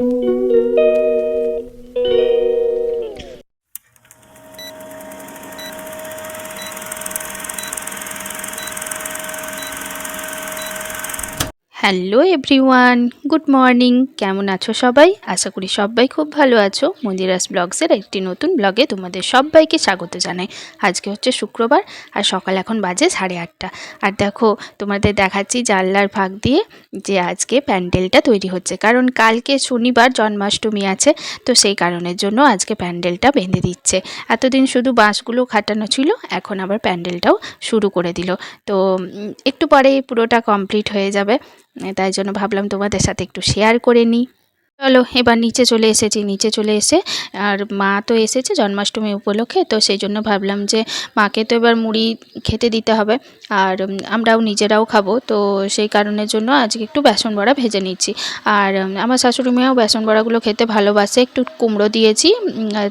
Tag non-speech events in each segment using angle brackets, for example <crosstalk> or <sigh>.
Hello everyone good morning. কেমন আছো সবাই? আশা করি সবাই খুব ভালো আছো। মন্দিরাস ব্লগসের একটি নতুন ব্লগে তোমাদের সবাইকে স্বাগত জানাই। আজকে হচ্ছে শুক্রবার আর সকাল এখন বাজে সাড়ে আটটা। আর দেখো, তোমাদের দেখাচ্ছি জানলার ভাগ দিয়ে যে আজকে প্যান্ডেলটা তৈরি হচ্ছে। কারণ কালকে শনিবার জন্মাষ্টমী আছে, তো সেই কারণের জন্য আজকে প্যান্ডেলটা বেঁধে দিচ্ছে। এতদিন শুধু বাঁশগুলো খাটানো ছিল, এখন আবার প্যান্ডেলটাও শুরু করে দিল। তো একটু পরে পুরোটা কমপ্লিট হয়ে যাবে। তাই জন্য ভাবলাম তোমাদের সাথে একটু শেয়ার করে নিই। চলো, এবার নিচে চলে এসেছি, নিচে চলে এসে, আর মা তো এসেছে জন্মাষ্টমী উপলক্ষে, তো সেই জন্য ভাবলাম যে মাকে তো এবার মুড়ি খেতে দিতে হবে, আর আমরাও নিজেরাও খাব, তো সেই কারণের জন্য আজকে একটু বেসন বড়া ভেজে নিচ্ছি। আর আমার শাশুড়ি মেয়েও বেসন বড়াগুলো খেতে ভালোবাসে, একটু কুমড়ো দিয়েছি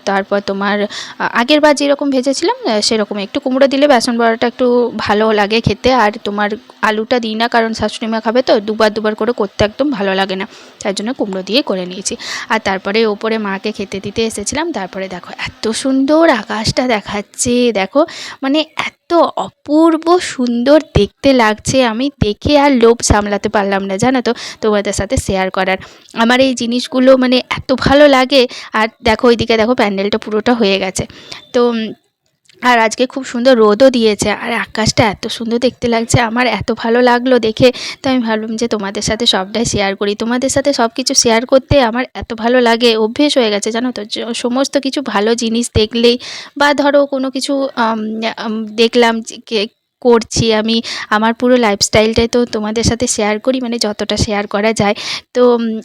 তারপর তোমার, আগের বার যেরকম ভেজেছিলাম, সেরকম একটু কুমড়ো দিলে বেসন বড়াটা একটু ভালো লাগে খেতে, আর তোমার আলুটা দিই না, কারণ শাশুড়ি মা খাবে তো, দুবার দুবার করে করতে একদম ভালো লাগে না তার জন্য কুমড়ো দিয়ে করে নিয়েছি। আর তারপরে ওপরে মাকে খেতে দিতে এসেছিলাম। তারপরে দেখো এত সুন্দর আকাশটা দেখাচ্ছে, দেখো। মানে এত অপূর্ব সুন্দর দেখতে লাগছে আমি, দেখে আর লোভ সামলাতে পারলাম না, জানো তো, তোমাদের সাথে শেয়ার করার। আমার এই জিনিসগুলো মানে এত ভালো লাগে। আর দেখো ওইদিকে দেখো প্যান্ডেলটা পুরোটা হয়ে গেছে। তো আর আজকে খুব সুন্দর রোদও দিয়েছে। আর আকাশটা এত সুন্দর দেখতে লাগছে, আমার এত ভালো লাগল দেখে। তো আমি ভাবলাম যে তোমাদের সাথে সবটাই শেয়ার করি। তোমাদের সাথে সব কিছু শেয়ার করতে আমার এত ভালো লাগে, অভ্যেস হয়ে গেছে জানো তো। সমস্ত কিছু ভালো জিনিস দেখলেই বা ধরো কোনো কিছু দেখলাম করছি। আমি আমার পুরো লাইফস্টাইলটাই তো তোমাদের সাথে শেয়ার করি মানে যতটা শেয়ার করা যায়। তো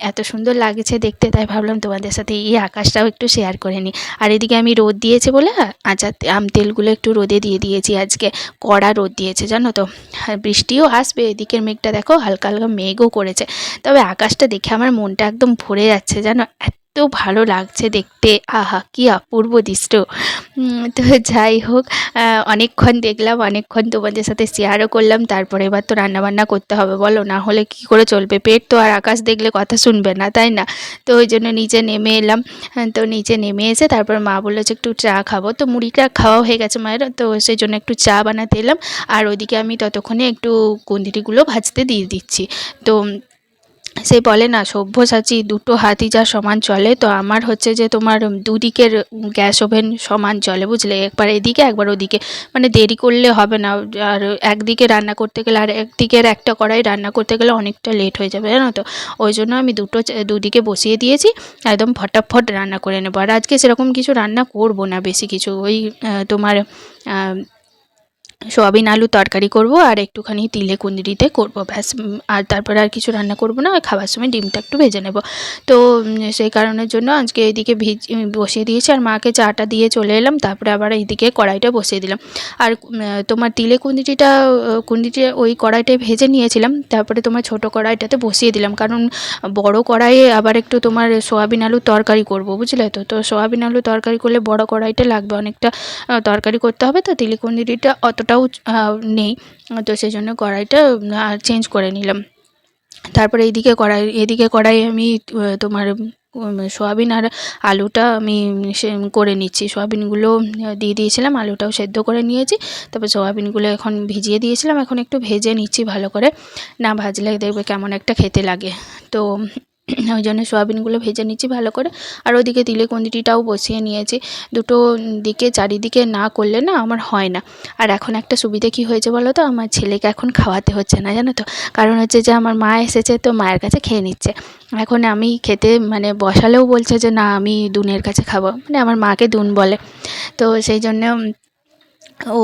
এত সুন্দর লাগছে দেখতে, তাই ভাবলাম তোমাদের সাথে এই আকাশটাও একটু শেয়ার করে নিই। আর এদিকে আমি রোদ দিয়েছে বলে আচ্ছা আম তেলগুলো একটু রোদে দিয়ে দিয়েছি। আজকে কড়া রোদ দিয়েছে, জানো তো। আর বৃষ্টিও আসবে, এদিকের মেঘটা দেখো, হালকা হালকা মেঘও করেছে। তবে আকাশটা দেখে আমার মনটা একদম ভরে যাচ্ছে, জানো? এত ভালো লাগছে দেখতে। আহা, কি অপূর্ব দৃশ্য। তো যাই হোক অনেকক্ষণ দেখলাম, অনেকক্ষণ তোমাদের সাথে শেয়ারও করলাম। তারপরে এবার তো রান্নাবান্না করতে হবে, বলো। না হলে কি করে চলবে? পেট তো আর আকাশ দেখলে কথা শুনবে না, তাই না? তো ওই জন্য নিচে নেমে এলাম। তো নিচে নেমে এসে তারপর মা বলল যে একটু চা খাব। তো মুড়িটা খাওয়া হয়ে গেছে মায়ের। তো সেই জন্য একটু চা বানাতে এলাম। আর ওইদিকে আমি ততক্ষণে একটু কুন্দিরিগুলো ভাজতে দিয়ে দিচ্ছি। তো সে বলে, না সভ্যসাচী দুটো হাতি যা সমান চলে, তো আমার হচ্ছে যে তোমার দুদিকের গ্যাস ওভেন সমান চলে, বুঝলে? একবার এদিকে, একবার ওদিকে। মানে দেরি করলে হবে না। আর একদিকে রান্না করতে গেলে, আর একদিকের একটা কড়াই রান্না করতে গেলে অনেকটা লেট হয়ে যাবে, জানো তো? ওই জন্য আমি দুটো দুদিকে বসিয়ে দিয়েছি, একদম ফটাফট রান্না করে নেব। আর আজকে সেরকম কিছু রান্না করব না, বেশি কিছু। ওই তোমার সোয়াবিন, আলু তরকারি করব আর একটুখানি তিলে কুঁদরিতে করব, ব্যাস। আর তারপরে আর কিছু রান্না করব না, খাবার সময় ডিমটা একটু ভেজে নেব। তো সেই কারণের জন্য আজকে এদিকে ভিজ বসিয়ে দিয়েছি আর মাকে চাটা দিয়ে চলে এলাম, তারপরে আবার এইদিকে কড়াইটা বসিয়ে দিলাম। আর তোমার তিলে কুঁদরিটা কুঁদরিটা ওই কড়াইটায় ভেজে নিয়েছিলাম, তারপরে তোমার ছোট কড়াইটাতে বসিয়ে দিলাম। কারণ, বড় কড়াইয়ে আবার একটু তোমার সোয়াবিন, আলু তরকারি করব, বুঝলে তো? তো সোয়াবিন, আলু তরকারি করলে বড় কড়াইটা লাগবে অনেকটা তরকারি করতে হবে, তো তিলি কুঁদরিটা অতটাও নেই। তো সেই জন্য কড়াইটা চেঞ্জ করে নিলাম। তারপরে এইদিকে কড়াই এদিকে কড়াই আমি তোমার সোয়াবিন আর আলুটা আমি করে নিচ্ছি। সোয়াবিনগুলো দিয়ে দিয়েছিলাম, আলুটাও সেদ্ধ করে নিয়েছি। তারপর সোয়াবিনগুলো এখন ভিজিয়ে দিয়েছিলাম, এখন একটু ভেজে নিচ্ছি ভালো করে। না ভাজলে দেখবে কেমন একটা খেতে লাগে। তো <clears throat> ওই জন্য সোয়াবিনগুলো ভেজে নিচ্ছি ভালো করে। আর ওদিকে তিলে কুঁদরিটাও বসিয়ে নিয়েছি। দুটো দিকে চারিদিকে না করলে না আমার হয় না। আর এখন একটা সুবিধে কি হয়েছে বলো তো? আমার ছেলেকে এখন খাওয়াতে হচ্ছে না, জানো তো? কারণ হচ্ছে যে আমার মা এসেছে তো মায়ের কাছে খেয়ে নিচ্ছে। এখন আমি খেতে মানে বসালেও বলছে যে, না, আমি দুনের কাছে খাব। মানে আমার মাকে দুন বলে। তো সেই জন্য ও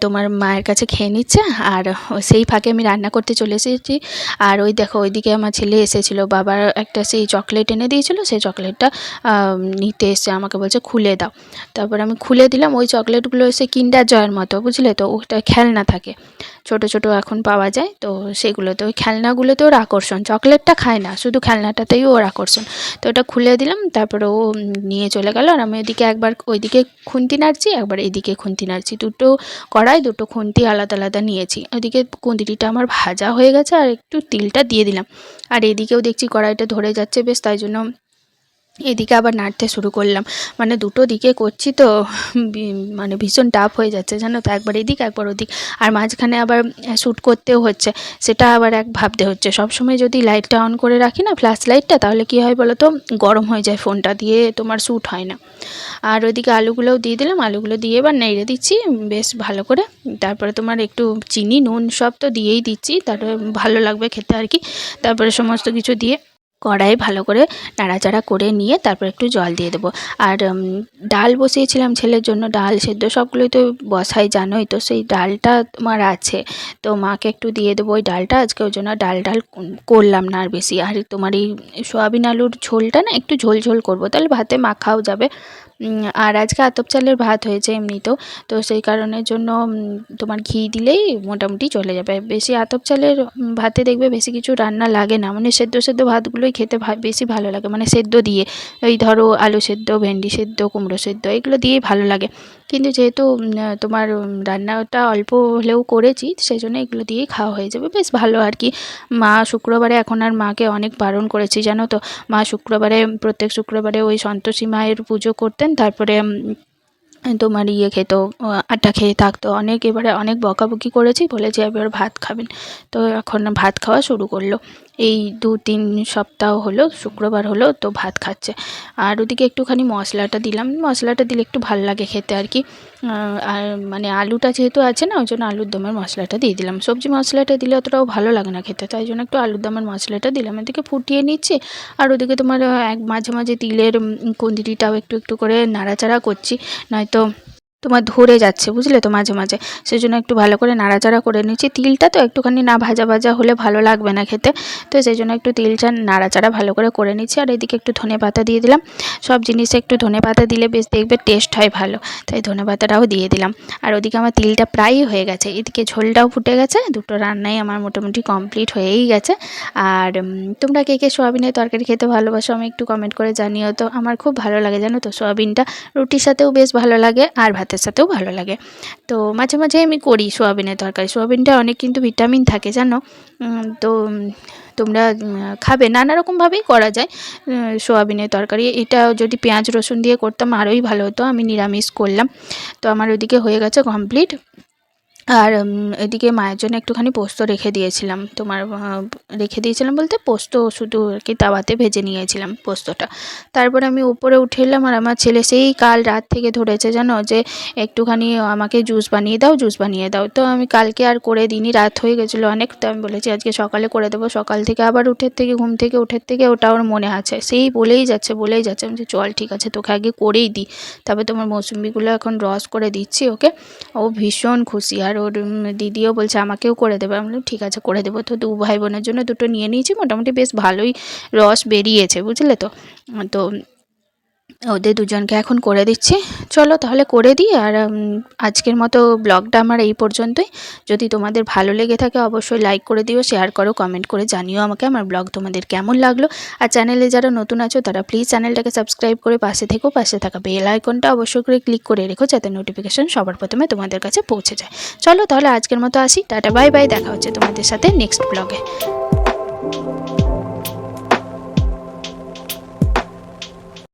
তোমার মায়ের কাছে খেয়ে নিচ্ছে আর সেই ফাঁকে আমি রান্না করতে চলে এসেছি। আর ওই দেখো, ওইদিকে আমার ছেলে এসেছিল, বাবার একটা সেই চকলেট এনে দিয়েছিলো, সেই চকলেটটা নিতে এসে আমাকে বলছে খুলে দাও। তারপর আমি খুলে দিলাম, ওই চকলেটগুলো এসে কিন্ডার জয়ের মতো, বুঝলে তো, ওটা খেলনা থাকে। ছোট ছোট এখন পাওয়া যায়, তো সেগুলোতে ওই খেলনাগুলোতে ওর আকর্ষণ। চকলেটটা খায় না, শুধু খেলনাটাতেই ওর আকর্ষণ। তো ওটা খুলে দিলাম, তারপরে ও নিয়ে চলে গেল আর আমি ওইদিকে একবার, ওইদিকে খুন্তি নাড়ছি, একবার এদিকে খুন্তি নাড়ছি। দুটো কড়াই, দুটো খুন্তি আলাদা আলাদা নিয়েছি। ওইদিকে কুঁদরিটা আমার ভাজা হয়ে গেছে আর একটু তিলটা দিয়ে দিলাম। আর এদিকেও দেখছি কড়াইটা ধরে যাচ্ছে বেশ, তাই জন্য এদিকে আবার নাড়তে শুরু করলাম। মানে দুটো দিকে করছি তো মানে ভীষণ টাফ হয়ে যাচ্ছে, জানো তো? একবার এদিক, একবার ওদিক। আর মাঝখানে আবার শ্যুট করতেও হচ্ছে, সেটা আবার এক ভাবতে হচ্ছে। সব সময় যদি লাইটটা অন করে রাখি না ফ্ল্যাশ লাইটটা তাহলে কী হয় বলো তো? গরম হয়ে যায় ফোনটা দিয়ে, তোমার শ্যুট হয় না। আর ওইদিকে আলুগুলোও দিয়ে দিলাম, আলুগুলো দিয়ে এবার নেড়ে দিচ্ছি, বেশ ভালো করে। তারপরে তোমার একটু চিনি, নুন সব তো দিয়েই দিচ্ছি, তারপরে ভালো লাগবে খেতে আর কি। তারপরে সমস্ত কিছু দিয়ে কড়াই ভালো করে নাড়াচাড়া করে নিয়ে তারপর একটু জল দিয়ে দেবো। আর ডাল বসিয়েছিলাম ছেলের জন্য, ডাল সেদ্ধ সবগুলোই তো বসাই জানোই, তো সেই ডালটা তোমার আছে, তো মাকে একটু দিয়ে দেবো ওই ডালটা, আজকে ওই জন্য ডাল ডাল করলাম না আর বেশি। আর তোমার এই সোয়াবিন আলুর ঝোলটা না, একটু ঝোল ঝোল করব, তাহলে ভাতে মাখাও যাবে। আর আজকে আতপ চালের ভাত হয়েছে এমনিতেও। তো সেই কারণের জন্য তোমার ঘি দিলেই মোটামুটি চলে যাবে। বেশি আতপ চালের ভাতে দেখবে বেশি কিছু রান্না লাগে না। মানে সেদ্ধ সেদ্ধ ভাতগুলোই খেতে বেশি ভালো লাগে। মানে সেদ্ধ দিয়ে ওই ধরো আলু সেদ্ধ, ভেন্ডি সেদ্ধ, কুমড়ো সেদ্ধ, এগুলো দিয়েই ভালো লাগে। কিন্তু যেহেতু তোমার রান্নাটা অল্প হলেও করেছি সেই জন্য এগুলো দিয়েই খাওয়া হয়ে যাবে। বেশ ভালো আর কি। মা শুক্রবারে এখন আর মাকে অনেক বারণ করেছি, জানো তো? মা শুক্রবারে, প্রত্যেক শুক্রবারে ওই সন্তোষী মায়ের পুজো করতেন, তারপরে তোমার ইয়ে খেত আটা খেয়ে থাকতো। অনেক, এবারে অনেক বকাবকি করেছি, বলেছি এবার ভাত খাবেন। তো এখন ভাত খাওয়া শুরু করল। এই দু তিন সপ্তাহ হলো, শুক্রবার হলো, তো ভাত খাচ্ছে। আর ওদিকে একটুখানি মশলাটা দিলাম। মশলাটা দিলে একটু ভালো লাগে খেতে আর কি। আর মানে আলুটা যেহেতু আছে না, ওই জন্য আলুর দমের মশলাটা দিয়ে দিলাম। সবজি মশলাটা দিলে অতটাও ভালো লাগে না খেতে, তাই জন্য একটু আলুর দমের মশলাটা দিলাম। এদিকে ফুটিয়ে নিচ্ছি। আর ওদিকে তোমার এক মাঝে মাঝে তিলের কুঁদরিটাও একটু একটু করে নাড়াচাড়া করছি। নয়তো তোমার ধরে যাচ্ছে, বুঝলে তো মাঝে মাঝে? সেই জন্য একটু ভালো করে নাড়াচাড়া করে নিচ্ছি। তিলটা তো একটুখানি না ভাজা ভাজা হলে ভালো লাগবে না খেতে। তো সেই জন্য একটু তিলটা নাড়াচাড়া ভালো করে করে নিচ্ছি। আর এদিকে একটু ধনে পাতা দিয়ে দিলাম। সব জিনিসে একটু ধনে পাতা দিলে বেশ দেখবে টেস্ট হয় ভালো। তাই ধনে পাতাটাও দিয়ে দিলাম। আর ওদিকে আমার তিলটা প্রায়ই হয়ে গেছে। এদিকে ঝোলটাও ফুটে গেছে। দুটো রান্নাই আমার মোটামুটি কমপ্লিট হয়েই গেছে। আর তোমরা কে কে সোয়াবিনের তরকারি খেতে ভালোবাসো আমি একটু কমেন্ট করে জানিও তো। আমার খুব ভালো লাগে জানো তো সোয়াবিনটা। রুটির সাথেও বেশ ভালো লাগে। আর ভাতের সাথেও ভালো লাগে। তো মাঝে মাঝে আমি করি সোয়াবিনের তরকারি। সোয়াবিনটা অনেক কিন্তু ভিটামিন থাকে, জানো? তো, তোমরা খাবে। নানা রকমভাবেই করা যায় সোয়াবিনের তরকারি। এটা যদি পেঁয়াজ রসুন দিয়ে করতাম আরোই ভালো হতো। আমি নিরামিষ করলাম। তো আমার ওদিকে হয়ে গেছে কমপ্লিট আর এদিকে মায়ের জন্য একটুখানি পোস্ত রেখে দিয়েছিলাম। তোমার রেখে দিয়েছিলাম বলতে পোস্ত শুধু আর কি তাওয়াতে ভেজে নিয়েছিলাম পোস্তটা। তারপরে আমি উপরে উঠে এলাম আর আমার ছেলে সেই কাল রাত থেকে ধরেছে জানো যে, একটুখানি আমাকে জুস বানিয়ে দাও, জুস বানিয়ে দাও। তো আমি কালকে আর করে দিইনি, রাত হয়ে গেছিল অনেক। তো আমি বলেছি আজকে সকালে করে দেবো, সকাল থেকে আবার উঠের থেকে, ঘুম থেকে উঠের থেকে ওটা ওর মনে আছে। সেই বলেই যাচ্ছে বলেই যাচ্ছে। আমি চল ঠিক আছে, তোকে আগে করেই দিই। তবে তোমার মৌসুমিগুলো এখন রস করে দিচ্ছি, ওকে? ও ভীষণ খুশি। আর ওর দিদিও বলছে আমাকেও করে দেবে। আমি ঠিক আছে, করে দেবো। তো দু ভাই বোনের জন্য দুটো নিয়ে নিয়েছি। মোটামুটি বেশ ভালোই রস বেরিয়েছে, বুঝলে তো? তো ওদের দুজনকে এখন করে দিচ্ছি। চলো তাহলে করে দিই আর আজকের মতো ব্লগটা আমার এই পর্যন্তই। যদি তোমাদের ভালো লেগে থাকে অবশ্যই লাইক করে দিও শেয়ার করো কমেন্ট করে জানিও আমাকে আমার ব্লগ তোমাদের কেমন লাগল। আর চ্যানেলে যারা নতুন আছো তারা প্লিজ চ্যানেলটাকে সাবস্ক্রাইব করে পাশে থেকো, পাশে থাকা বেল আইকনটা অবশ্যই করে ক্লিক করে রেখো যাতে নোটিফিকেশন সবার প্রথমে তোমাদের কাছে পৌঁছে যায়। চলো তাহলে আজকের মতো আসি, টাটা বাই বাই দেখা হচ্ছে তোমাদের সাথে নেক্সট ব্লগে